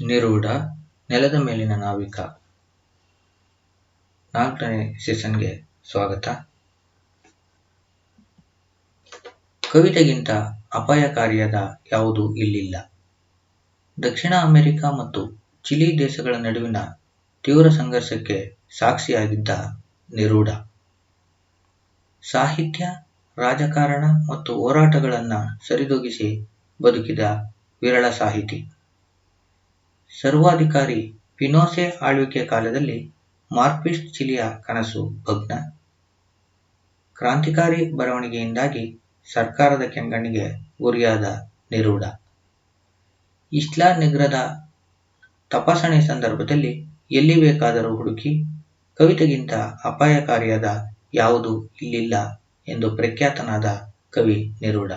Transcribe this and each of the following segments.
ನಿರೂಢ, ನೆಲದ ಮೇಲಿನ ನಾವಿಕ. ನಾಲ್ಕನೇ ಸೀಸನ್ಗೆ ಸ್ವಾಗತ. ಕವಿತೆಗಿಂತ ಅಪಾಯಕಾರಿಯಾದ ಯಾವುದೂ ಇಲ್ಲಿಲ್ಲ. ದಕ್ಷಿಣ ಅಮೆರಿಕ ಮತ್ತು ಚಿಲಿ ದೇಶಗಳ ನಡುವಿನ ತೀವ್ರ ಸಂಘರ್ಷಕ್ಕೆ ಸಾಕ್ಷಿಯಾಗಿದ್ದ ನಿರೂಢ. ಸಾಹಿತ್ಯ, ರಾಜಕಾರಣ ಮತ್ತು ಹೋರಾಟಗಳನ್ನು ಸರಿದೂಗಿಸಿ ಬದುಕಿದ ವಿರಳ ಸಾಹಿತಿ. ಸರ್ವಾಧಿಕಾರಿ ಪಿನೋಸೆ ಆಳ್ವಿಕೆ ಕಾಲದಲ್ಲಿ ಮಾರ್ಕ್ವಿಸ್ಟ್ ಚಿಲಿಯ ಕನಸು ಭಗ್ನ. ಕ್ರಾಂತಿಕಾರಿ ಬರವಣಿಗೆಯಿಂದಾಗಿ ಸರ್ಕಾರದ ಕೆಂಗಣ್ಣಿಗೆ ಗುರಿಯಾದ ನಿರೂಢ. ಇಸ್ಲಾ ನಿಗ್ರದ ತಪಾಸಣೆ ಸಂದರ್ಭದಲ್ಲಿ ಎಲ್ಲಿ ಬೇಕಾದರೂ ಹುಡುಕಿ ಕವಿತೆಗಿಂತ ಅಪಾಯಕಾರಿಯಾದ ಯಾವುದು ಇಲ್ಲಿಲ್ಲ ಎಂದು ಪ್ರಖ್ಯಾತನಾದ ಕವಿ ನಿರೂಢ.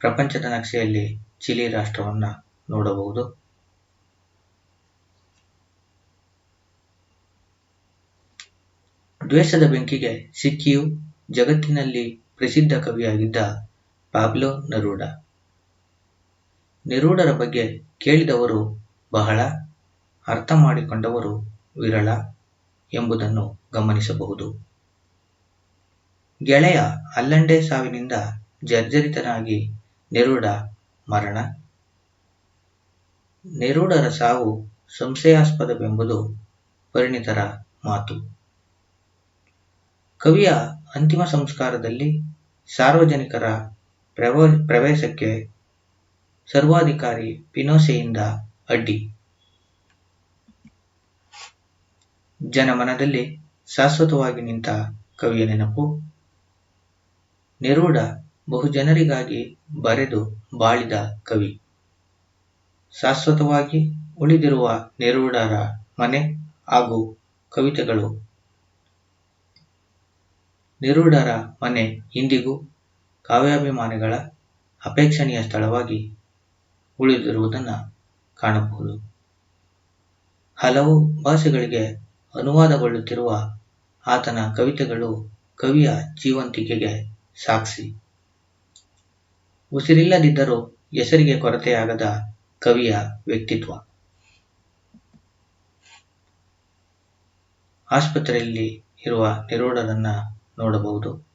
ಪ್ರಪಂಚದ ನಕ್ಷೆಯಲ್ಲಿ ಚಿಲಿ ರಾಷ್ಟ್ರವನ್ನ ನೋಡಬಹುದು. ದ್ವೇಷದ ಬೆಂಕಿಗೆ ಸಿಕ್ಕಿಯು ಜಗತ್ತಿನಲ್ಲಿ ಪ್ರಸಿದ್ಧ ಕವಿಯಾಗಿದ್ದ ಪಾಬ್ಲೋ ನರೂಡ ನೆರೂಡರ ಬಗ್ಗೆ ಕೇಳಿದವರು ಬಹಳ, ಅರ್ಥ ಮಾಡಿಕೊಂಡವರು ವಿರಳ ಎಂಬುದನ್ನು ಗಮನಿಸಬಹುದು. ಗೆಳೆಯ ಅಲ್ಲಂಡೆ ಸಾವಿನಿಂದ ಜರ್ಜರಿತನಾಗಿ ನೆರೂಡ ಮರಣ. ನೆರೂಡರ ಸಾವು ಸಂಶಯಾಸ್ಪದವೆಂಬುದು ಪರಿಣಿತರ ಮಾತು. ಕವಿಯ ಅಂತಿಮ ಸಂಸ್ಕಾರದಲ್ಲಿ ಸಾರ್ವಜನಿಕರ ಪ್ರವೇಶಕ್ಕೆ ಸರ್ವಾಧಿಕಾರಿ ಪಿನೋಸೆಯಿಂದ ಅಡ್ಡಿ. ಜನಮನದಲ್ಲಿ ಶಾಶ್ವತವಾಗಿ ನಿಂತ ಕವಿಯ ನೆನಪು. ನೆರೂಡ ಬಹುಜನರಿಗಾಗಿ ಬರೆದು ಬಾಳಿದ ಕವಿ. ಶಾಶ್ವತವಾಗಿ ಉಳಿದಿರುವ ನೆರೂಡರ ಮನೆ ಹಾಗೂ ಕವಿತೆಗಳು. ನೆರೂಡರ ಮನೆ ಇಂದಿಗೂ ಕಾವ್ಯಾಭಿಮಾನಿಗಳ ಅಪೇಕ್ಷಣೀಯ ಸ್ಥಳವಾಗಿ ಉಳಿದಿರುವುದನ್ನು ಕಾಣಬಹುದು. ಹಲವು ಭಾಷೆಗಳಿಗೆ ಅನುವಾದಗೊಳ್ಳುತ್ತಿರುವ ಆತನ ಕವಿತೆಗಳು ಕವಿಯ ಜೀವಂತಿಕೆಗೆ ಸಾಕ್ಷಿ. ಉಸಿರಿಲ್ಲದಿದ್ದರೂ ಹೆಸರಿಗೆ ಕೊರತೆಯಾಗದ ಕವಿಯ ವ್ಯಕ್ತಿತ್ವ. ಆಸ್ಪತ್ರೆಯಲ್ಲಿ ಇರುವ ನಿರೂಢರನ್ನ ನೋಡಬಹುದು.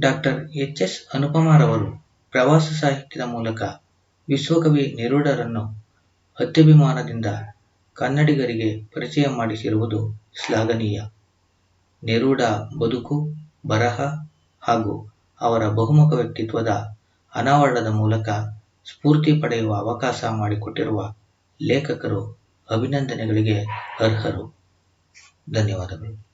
ಡಾಕ್ಟರ್ ಎಚ್ ಎಸ್ ಅನುಪಮಾರವರು ಪ್ರವಾಸ ಸಾಹಿತ್ಯದ ಮೂಲಕ ವಿಶ್ವಕವಿ ನಿರೂಢರನ್ನು ಅತ್ಯಭಿಮಾನದಿಂದ ಕನ್ನಡಿಗರಿಗೆ ಪರಿಚಯ ಮಾಡಿಸಿರುವುದು ಶ್ಲಾಘನೀಯ. ನೆರೂಡ ಬದುಕು, ಬರಹ ಹಾಗೂ ಅವರ ಬಹುಮುಖ ವ್ಯಕ್ತಿತ್ವದ ಅನಾವರಣದ ಮೂಲಕ ಸ್ಫೂರ್ತಿ ಪಡೆಯುವ ಅವಕಾಶ ಮಾಡಿಕೊಟ್ಟಿರುವ ಲೇಖಕರು ಅಭಿನಂದನೆಗಳಿಗೆ ಅರ್ಹರು. ಧನ್ಯವಾದಗಳು.